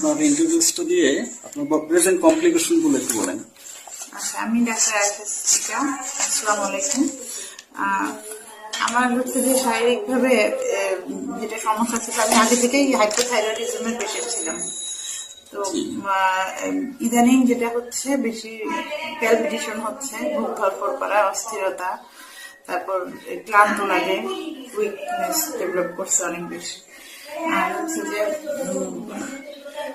আপনার ইন্টারভিউসটা দিয়ে আপনার প্রেজেন্ট কমপ্লিকেশনগুলো একটু বলেন। আচ্ছা আমি ডাক্তার আয়সা আসসালামু আলাইকুম। আমার হচ্ছে যে শারীরিকভাবে যেটা সমস্যা ছিল আমি আগে থেকেই হাইপোথাইরয়েডিজমের পেশেন্ট ছিলাম। তো ইদানিং যেটা হচ্ছে বেশি প্যালপিটেশন হচ্ছে বুক ধরপড় করা অস্থিরতা তারপর ক্লান্ত লাগে উইকনেস ডেভেলপ করছে অনেক বেশি। আর হচ্ছে যে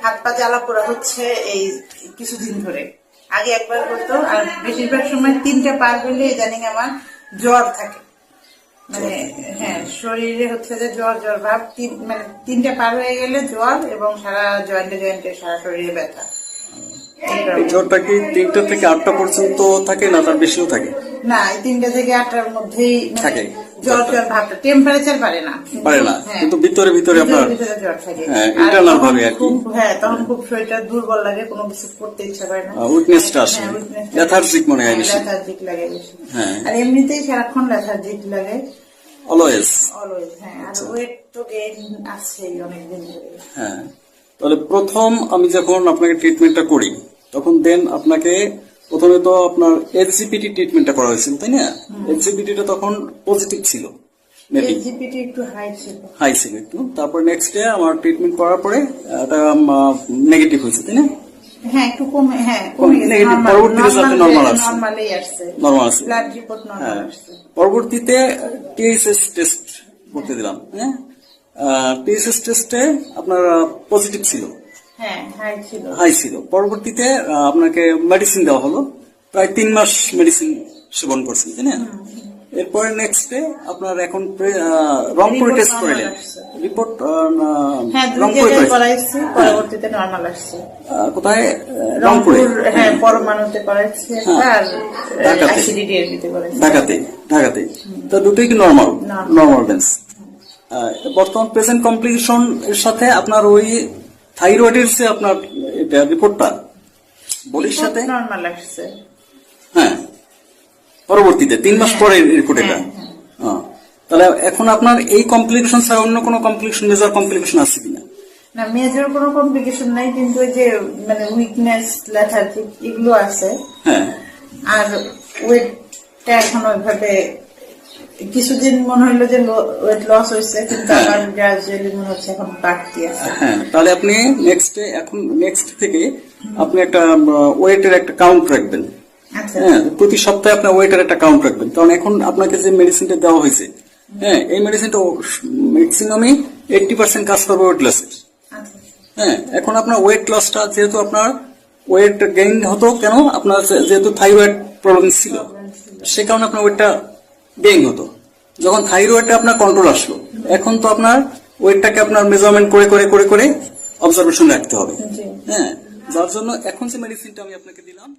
হাত পা জ্বালা পোড়া হচ্ছে এই কিছুদিন ধরে। আগে একবার হতো আর বেশিরভাগ সময় তিনটা পার হইলে ইদানিং আমার জ্বর থাকে। মানে হ্যাঁ শরীরে হচ্ছে যে জ্বর জ্বর ভাব তিন- মানে তিনটা পার হয়ে গেলে জ্বর এবং সারা জয়েন্টে জয়েন্টে সারা শরীরে ব্যথা। এই জ্বরটা কি তিনটা থেকে আটটা পর্যন্ত থাকে না তার বেশিও থাকে? না এই তিনটা থেকে আটটার মধ্যেই মানে থাকে। জ্বর জ্বর ভাবটা টেম্পারেচার পারে না। পারে না হ্যাঁ। কিন্তু ভিতরে ভিতরে আপনার ভিতরে জ্বর থাকে। হ্যাঁ, আর ভাবে আর কি। হ্যাঁ তখন খুব শরীরটা দুর্বল লাগে কোনো কিছু করতে ইচ্ছা করে না। উইকনেসটা আসে। হ্যাঁ, লেথার্জিক মনে হয় হ্যাঁ, বেশি। lethargic লাগে বেশি। হ্যাঁ। আর এমনিতেই সারাক্ষণ লেথার্জিক লাগে। অলওয়েজ অলওয়েজ হ্যাঁ আর আচ্ছা। ওয়েট তো গেইন আছেই অনেকদিন ধরে। হ্যাঁ। তাহলে প্রথম আমি যখন আপনাকে ট্রিটমেন্টটা করি তখন দেন আপনাকে প্রথমে তো আপনার এইচজিপিটি ট্রিটমেন্টটা করা হয়েছিল তাই না? এইচজিপিটিটা তখন পজিটিভ ছিল মেবি একটু হাই ছিল। হাই ছিল একটু। তারপর নেক্সট ডে আমার ট্রিটমেন্ট করার পরে এটা নেগেটিভ হয়েছে তাই না? হ্যাঁ একটু কমে হ্যাঁ হ্যাঁ পরবর্তীতে টিএসএস টেস্ট করতে দিলাম হ্যাঁ? টিএসএস টেস্টে আপনার পজিটিভ ছিল। হ্যাঁ হাই ছিল। পরবর্তীতে আপনাকে মেডিসিন দেওয়া হলো। প্রায় তিন মাস মেডিসিন সেবন করছেন তাই না? এরপরে নেক্সট ডে আপনার এখন রংপুরে টেস্ট আসছে। রিপোর্ট হ্যাঁ রংপুরে করাইছি পরবর্তীতে নরমাল আসছে। কোথায়? রংপুরে হ্যাঁ পরমাণুতে করাইছি হ্যাঁ, আর ঢাকাতে। আইসিডিডিএরবিতে করাইছি। ঢাকাতে ঢাকাতে। তো দুটোই কি নর্মাল. নর্মাল বেন্স বর্তমান প্রেজেন্ট কমপ্লিকেশন এর সাথে আপনার ওই থাইরয়েডের যে আপনার এটা রিপোর্টটা বডির সাথে? নরমাল আসছে। হ্যাঁ। পরবর্তীতে তিন মাস পরে রিপোর্ট এটা। হ্যাঁ, হ্যাঁ। তাহলে এখন আপনার এই কমপ্লিকেশন ছাড়া অন্য কোনো কমপ্লিকেশন মেজর কমপ্লিকেশন আছে কিনা? না মেজর কোনো কমপ্লিকেশন নাই কিন্তু ওই যে মানে উইকনেস লেথার্জিক এগুলো আছে। হ্যাঁ। আর ওয়েটটা এখন ওইভাবে কিছুদিন মনে হইল যে ওয়েট লস হয়েছে কিন্তু আমার গ্রাজুয়ালি মনে হচ্ছে এখন বাড়তি আছে। হ্যাঁ তাহলে আপনি নেক্সট এখন নেক্সট থেকে আপনি একটা ওয়েটের একটা কাউন্ট রাখবেন। আচ্ছা। হ্যাঁ প্রতি সপ্তাহে আপনার ওয়েটের একটা কাউন্ট রাখবেন। কারণ এখন আপনাকে যে মেডিসিনটা দেওয়া হয়েছে হ্যাঁ এই মেডিসিনটা ম্যাক্সিমামই এইটটি পার্সেন্ট কাজ করবে ওয়েট লসের আচ্ছা। হ্যাঁ এখন আপনার ওয়েট লসটা যেহেতু আপনার ওয়েট গেইন হতো কেন? আপনার যেহেতু থাইরয়েড প্রবলেম ছিল সে কারণে আপনার ওয়েটটা গেইন হতো যখন থাইরয়েডটা আপনার কন্ট্রোল আসলো এখন তো আপনার ওয়েটটাকে আপনার মেজারমেন্ট করে করে করে করে অবজারভেশন রাখতে হবে। হ্যাঁ যার জন্য এখন যে মেডিসিনটা আমি আপনাকে দিলাম